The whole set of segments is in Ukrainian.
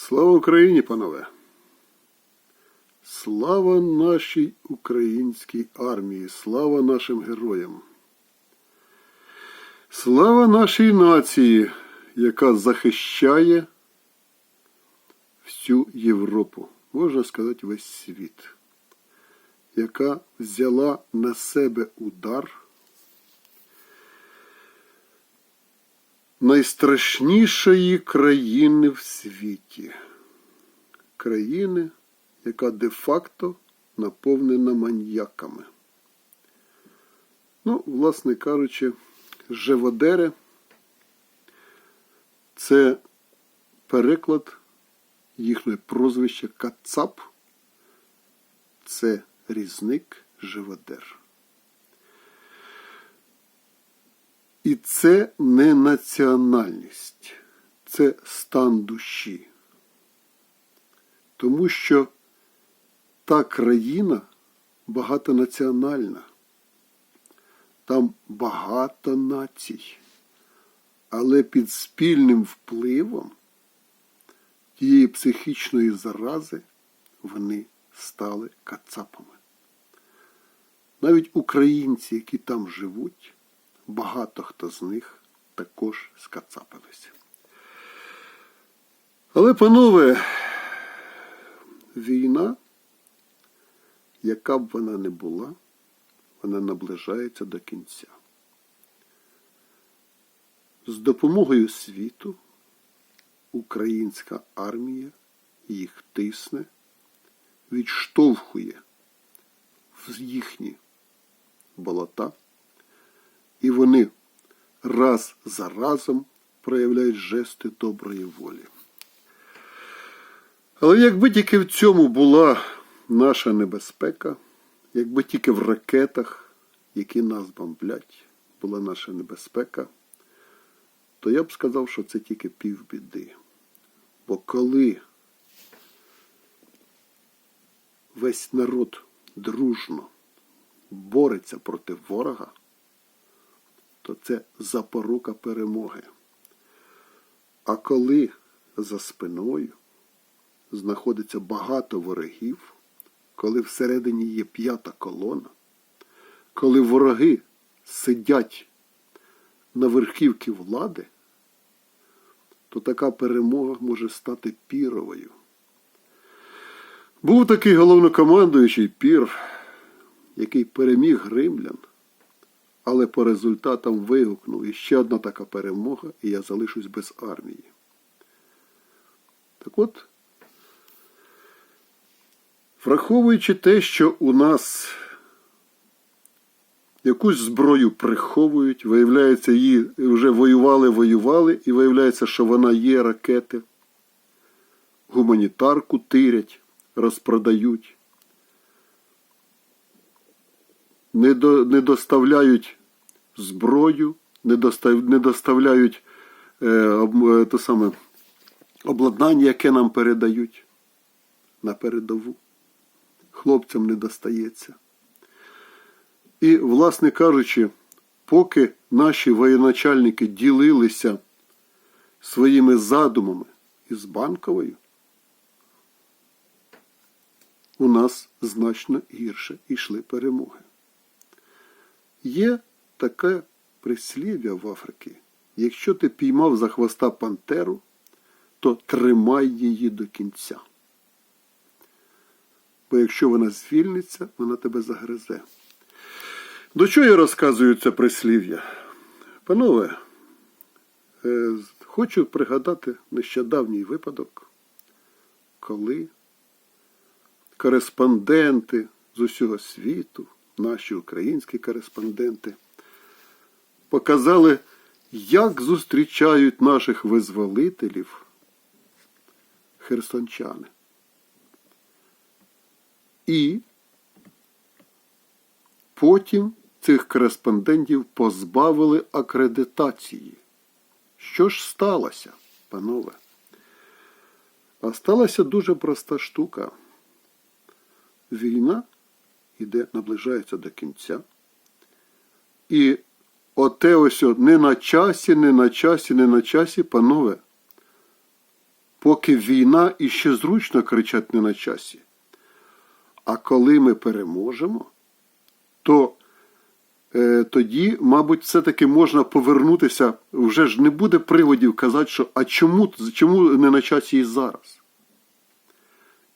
Слава Україні, панове! Слава нашій українській армії, слава нашим героям! Слава нашій нації, яка захищає всю Європу, можна сказати, весь світ, яка взяла на себе удар найстрашнішої країни в світі. Країни, яка де-факто наповнена маньяками. Ну, власне кажучи, Живодери це переклад їхнього прозвища Кацап. Це різник Живодер. І це не національність, це стан душі. Тому що та країна багатонаціональна. Там багато націй, але під спільним впливом тієї психічної зарази вони стали кацапами. Навіть українці, які там живуть, багато хто з них також скацапилися. Але, панове, війна, яка б вона не була, вона наближається до кінця. З допомогою світу українська армія їх тисне, відштовхує в їхні болота, і вони раз за разом проявляють жести доброї волі. Але якби тільки в цьому була наша небезпека, якби тільки в ракетах, які нас бомблять, була наша небезпека, то я б сказав, що це тільки півбіди. Бо коли весь народ дружно бореться проти ворога, то це запорука перемоги. А коли за спиною знаходиться багато ворогів, коли всередині є п'ята колона, коли вороги сидять на верхівці влади, то така перемога може стати піровою. Був такий головнокомандуючий пір, який переміг римлян, але по результатам вигукнув іще одна така перемога, і я залишусь без армії. Так от, Враховуючи те, що у нас якусь зброю приховують, виявляється, її вже воювали, воювали, і виявляється, що вона є ракети, гуманітарку тирять, розпродають, не, до, не доставляють зброю, не, достав, не доставляють е, об, е, то саме, обладнання, яке нам передають на передову хлопцям не достається. І, власне кажучи, поки наші воєначальники ділилися своїми задумами із банковою, у нас значно гірше йшли перемоги. Є таке прислів'я в Африці. Якщо ти піймав за хвоста пантеру, то тримай її до кінця. Бо якщо вона звільниться, вона тебе загризе. До чого я розказую це прислів'я? Панове, е, хочу пригадати нещодавній випадок, коли кореспонденти з усього світу, наші українські кореспонденти, показали, як зустрічають наших визволителів херсончани. І потім цих кореспондентів позбавили акредитації. Що ж сталося, панове? А сталася дуже проста штука. Війна іде, наближається до кінця. І оте ось не на часі, не на часі, не на часі, панове, поки війна іще зручно кричать не на часі. А коли ми переможемо, то е, тоді, мабуть, все-таки можна повернутися. Вже ж не буде приводів казати, що а чому, чому не на часі і зараз?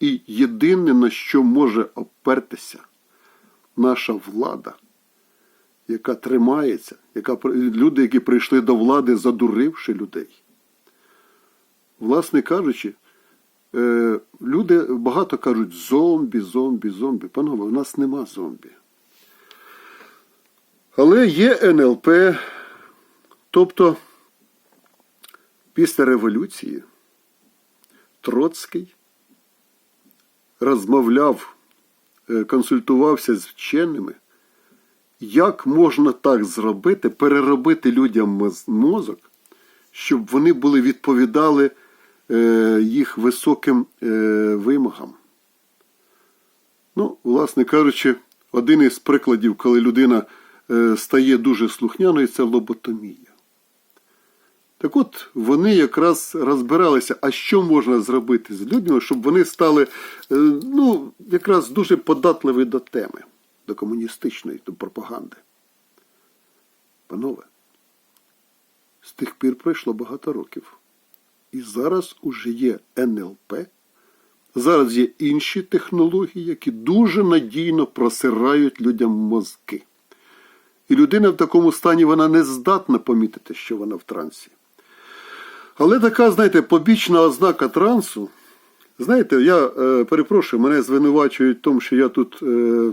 І єдине, на що може опертися наша влада, яка тримається, яка люди, які прийшли до влади, задуривши людей. Власне кажучи, е, люди багато кажуть зомбі, зомбі, зомбі. Панове, у нас нема зомбі. Але є НЛП, тобто після революції Троцький розмовляв, е, консультувався з вченими, як можна так зробити, переробити людям мозок, щоб вони були відповідали е, їх високим е, вимогам. Ну, власне кажучи, один із прикладів, коли людина е, стає дуже слухняною, це лоботомія. Так от вони якраз розбиралися, а що можна зробити з людьми, щоб вони стали ну, якраз дуже податливі до теми, до комуністичної, пропаганди. Панове, з тих пір пройшло багато років. І зараз уже є НЛП, зараз є інші технології, які дуже надійно просирають людям мозки. І людина в такому стані вона не здатна помітити, що вона в трансі. Але така, знаєте, побічна ознака трансу. Знаєте, я е, перепрошую, мене звинувачують в тому, що я тут е,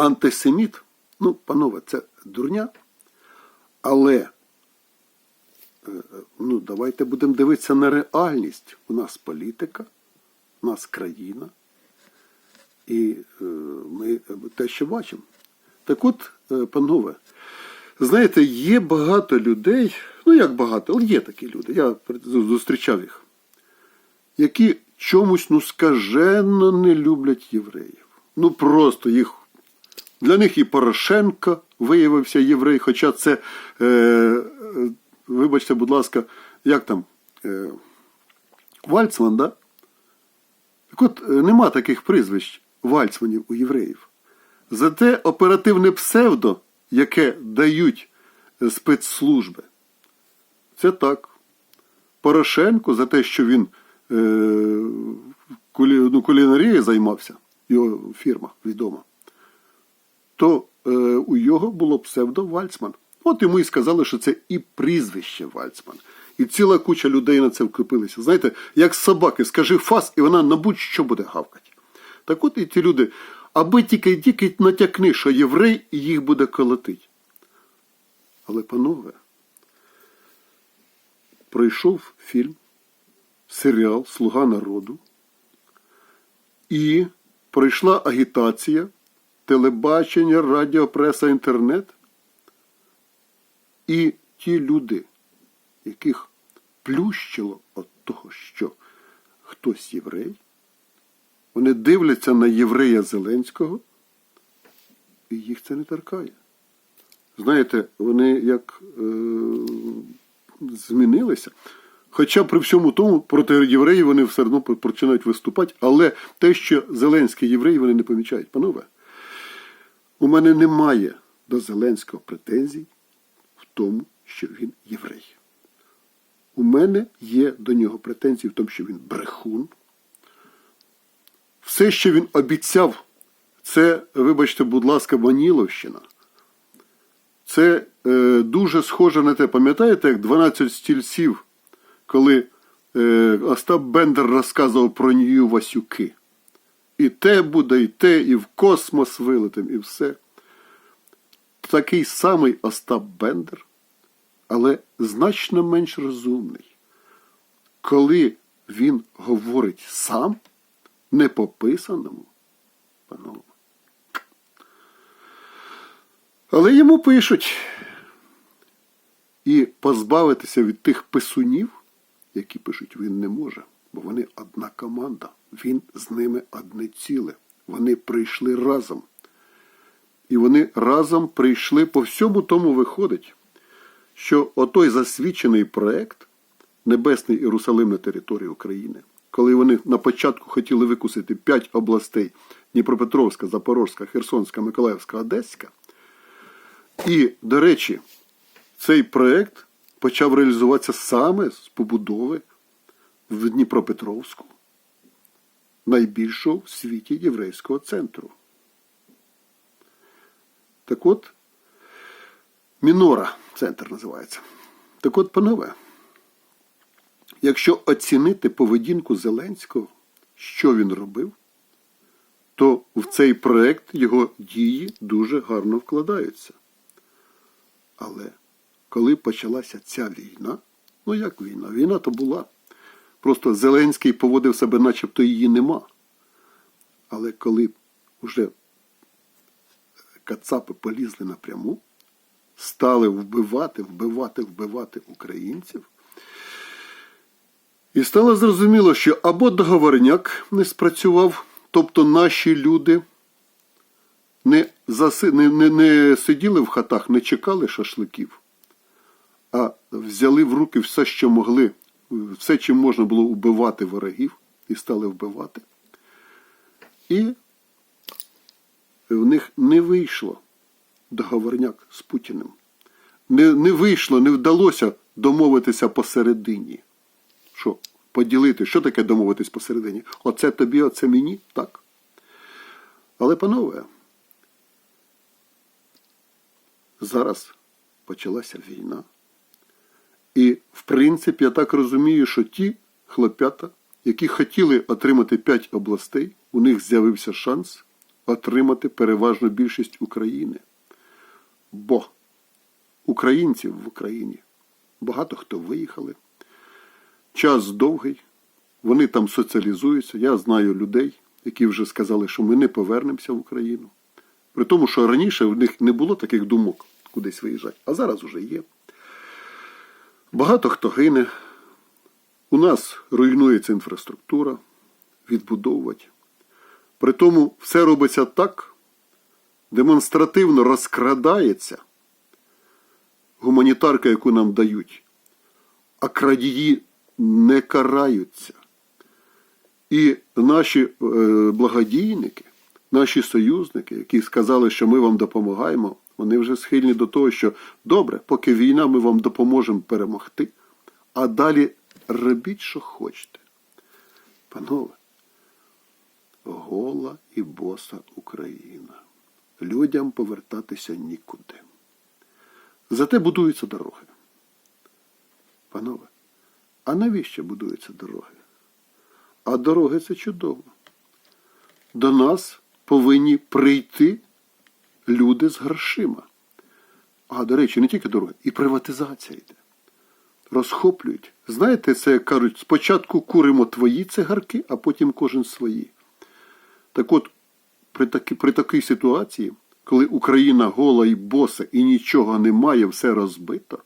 антисеміт. Ну, панове, це дурня. Але е, ну, давайте будемо дивитися на реальність. У нас політика, у нас країна. І е, ми те, що бачимо. Так от, е, панове, знаєте, є багато людей, ну як багато, але є такі люди, я зустрічав їх, які чомусь ну скажено не люблять євреїв. Ну просто їх. Для них і Порошенко виявився єврей, хоча це, е, вибачте, будь ласка, як там, е, Вальцман, да? Так от е, нема таких прізвищ Вальцманів у євреїв. Зате оперативне псевдо, яке дають е, спецслужби, це так. Порошенко за те, що він е, кулі, ну, кулінарією займався, його фірма відома, то е, у його було псевдо Вальцман. От йому і сказали, що це і прізвище Вальцман. І ціла куча людей на це вкріпилися. Знаєте, як собаки, скажи фас, і вона на будь-що буде гавкати. Так от і ті люди, аби тільки тільки натякни, що єврей, і їх буде колотить. Але, панове, пройшов фільм, серіал Слуга народу, і пройшла агітація, телебачення, радіо, преса, інтернет. І ті люди, яких плющило від того, що хтось єврей, вони дивляться на єврея Зеленського, і їх це не торкає. Знаєте, вони як е, змінилися. Хоча при всьому тому проти євреїв вони все одно починають виступати, але те, що Зеленський єврей, вони не помічають. Панове, у мене немає до Зеленського претензій в тому, що він єврей. У мене є до нього претензії в тому, що він брехун. Все, що він обіцяв, це, вибачте, будь ласка, Маніловщина. Це е, дуже схоже на те, пам'ятаєте, як 12 стільців, коли е, Остап Бендер розказував про Нію Васюки. І те буде, і те, і в космос вилетим, і все. Такий самий Остап Бендер, але значно менш розумний. Коли він говорить сам, не по писаному, панове. Але йому пишуть. І позбавитися від тих писунів, які пишуть, він не може, бо вони одна команда, він з ними одне ціле. Вони прийшли разом. І вони разом прийшли по всьому тому виходить, що отой засвідчений проект Небесний Єрусалим на території України, коли вони на початку хотіли викусити п'ять областей Дніпропетровська, Запорозька, Херсонська, Миколаївська, Одеська. І, до речі, цей проект почав реалізуватися саме з побудови в Дніпропетровську, найбільшого в світі єврейського центру. Так от, Мінора центр називається. Так от, панове, якщо оцінити поведінку Зеленського, що він робив, то в цей проект його дії дуже гарно вкладаються. Але коли почалася ця війна, ну як війна? Війна то була. Просто Зеленський поводив себе, начебто її нема. Але коли вже кацапи полізли напряму, стали вбивати, вбивати, вбивати українців, і стало зрозуміло, що або договорняк не спрацював, тобто наші люди не, заси, не, не, не сиділи в хатах, не чекали шашликів, а взяли в руки все, що могли, все, чим можна було вбивати ворогів, і стали вбивати. І в них не вийшло договорняк з Путіним. Не, не вийшло, не вдалося домовитися посередині. Що, поділити, що таке домовитись посередині? Оце тобі, оце мені? Так. Але, панове, зараз почалася війна. В принципі, я так розумію, що ті хлопята, які хотіли отримати 5 областей, у них з'явився шанс отримати переважну більшість України. Бо українців в Україні багато хто виїхали. Час довгий, вони там соціалізуються. Я знаю людей, які вже сказали, що ми не повернемося в Україну. При тому, що раніше в них не було таких думок кудись виїжджати, а зараз вже є. Багато хто гине. У нас руйнується інфраструктура, відбудовувати. При тому все робиться так, демонстративно розкрадається гуманітарка, яку нам дають, а крадії не караються. І наші е, благодійники, наші союзники, які сказали, що ми вам допомагаємо, вони вже схильні до того, що добре, поки війна, ми вам допоможемо перемогти, а далі робіть, що хочете. Панове, гола і боса Україна. Людям повертатися нікуди. Зате будуються дороги. Панове, а навіщо будуються дороги? А дороги це чудово. До нас повинні прийти люди з грошима. А, до речі, не тільки дороги, і приватизація йде. Розхоплюють. Знаєте, це кажуть, спочатку куримо твої цигарки, а потім кожен свої. Так от, при, такі, при такій ситуації, коли Україна гола і боса і нічого немає, все розбито,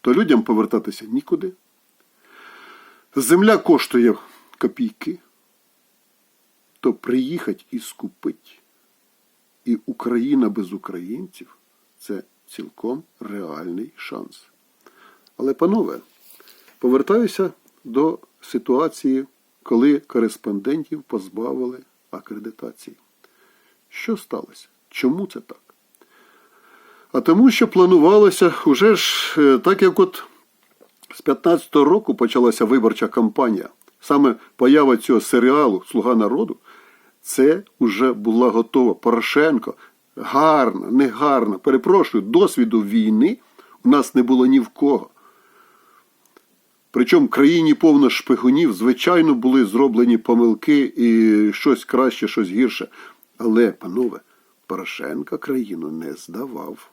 то людям повертатися нікуди. Земля коштує копійки, то приїхать і скупить. І Україна без українців це цілком реальний шанс. Але, панове, повертаюся до ситуації, коли кореспондентів позбавили акредитації. Що сталося? Чому це так? А тому, що планувалося уже ж е, так, як от з 15-го року почалася виборча кампанія. Саме поява цього серіалу Слуга народу це вже була готова. Порошенко гарна, негарна, перепрошую, досвіду війни у нас не було ні в кого. Причому в країні повно шпигунів, звичайно, були зроблені помилки і щось краще, щось гірше. Але, панове, Порошенко країну не здавав.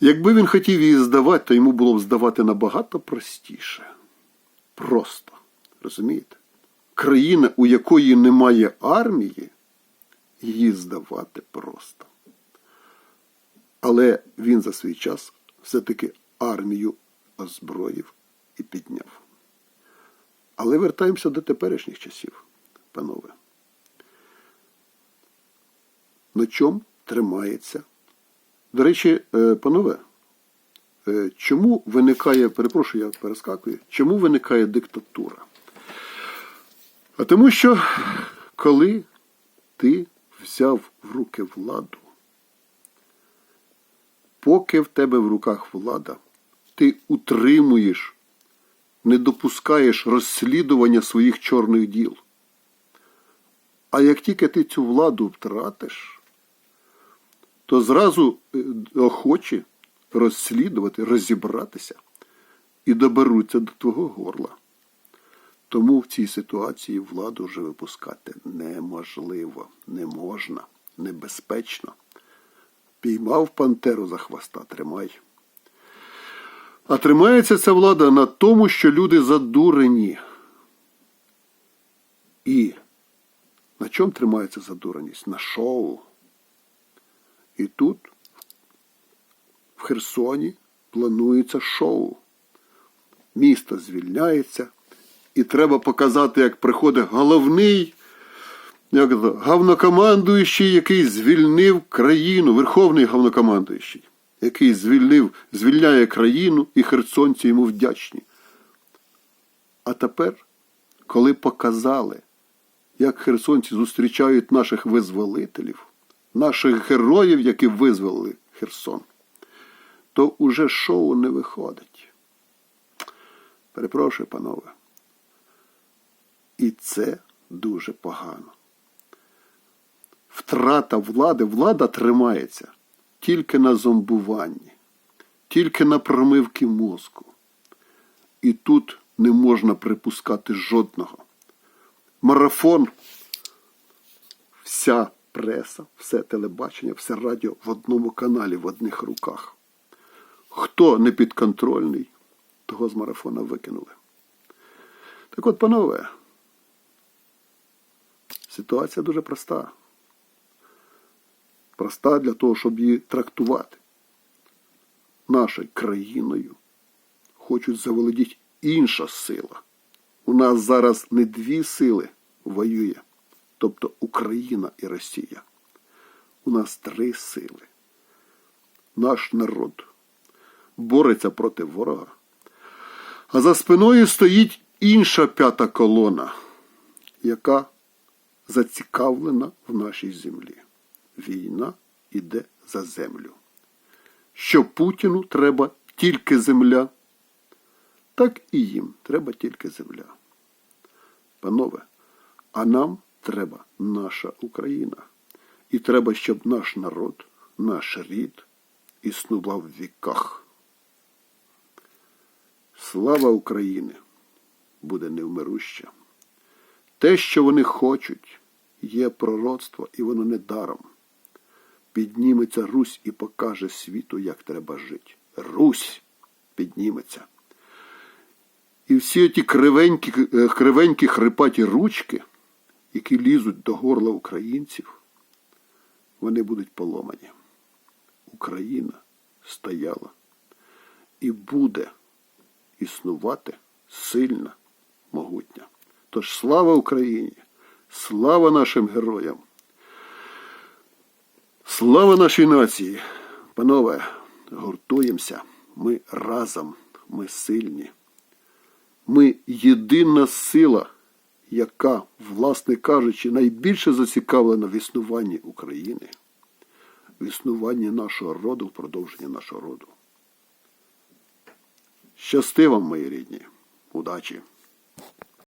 Якби він хотів її здавати, то йому було б здавати набагато простіше. Просто. Розумієте? Країна, у якої немає армії, її здавати просто. Але він за свій час все-таки армію озброїв і підняв. Але вертаємося до теперішніх часів, панове. На чому тримається? До речі, е, панове, е, чому виникає, перепрошую, я перескакую, чому виникає диктатура? А тому що коли ти взяв в руки владу, поки в тебе в руках влада, ти утримуєш, не допускаєш розслідування своїх чорних діл. А як тільки ти цю владу втратиш, то зразу е, охочі розслідувати, розібратися і доберуться до твого горла. Тому в цій ситуації владу вже випускати неможливо, не можна, небезпечно. Піймав пантеру за хвоста, тримай. А тримається ця влада на тому, що люди задурені. І на чому тримається задуреність? На шоу. І тут, в Херсоні, планується шоу. Місто звільняється, і треба показати, як приходить головний як це, гавнокомандуючий, який звільнив країну, верховний гавнокомандуючий, який звільнив, звільняє країну, і херсонці йому вдячні. А тепер, коли показали, як херсонці зустрічають наших визволителів, наших героїв, які визволили Херсон, то уже шоу не виходить. Перепрошую, панове. І це дуже погано. Втрата влади, влада тримається тільки на зомбуванні, тільки на промивки мозку. І тут не можна припускати жодного. Марафон, вся преса, все телебачення, все радіо в одному каналі, в одних руках. Хто не підконтрольний, того з марафона викинули. Так от, панове, ситуація дуже проста. Проста для того, щоб її трактувати. Нашою країною хочуть заволодіти інша сила. У нас зараз не дві сили воює, тобто Україна і Росія. У нас три сили. Наш народ бореться проти ворога. А за спиною стоїть інша п'ята колона, яка зацікавлена в нашій землі. Війна іде за землю. Що Путіну треба тільки земля, так і їм треба тільки земля. Панове, а нам треба наша Україна. І треба, щоб наш народ, наш рід існував в віках. Слава України буде невмируща. Те, що вони хочуть, є пророцтво, і воно не даром. Підніметься Русь і покаже світу, як треба жити. Русь підніметься. І всі ті кривенькі, е, кривенькі хрипаті ручки, які лізуть до горла українців, вони будуть поломані. Україна стояла і буде існувати сильна, могутня. Тож слава Україні! Слава нашим героям! Слава нашій нації! Панове, гуртуємося, ми разом, ми сильні. Ми єдина сила, яка, власне кажучи, найбільше зацікавлена в існуванні України, в існуванні нашого роду, в продовженні нашого роду. Щасти вам, мої рідні, удачі!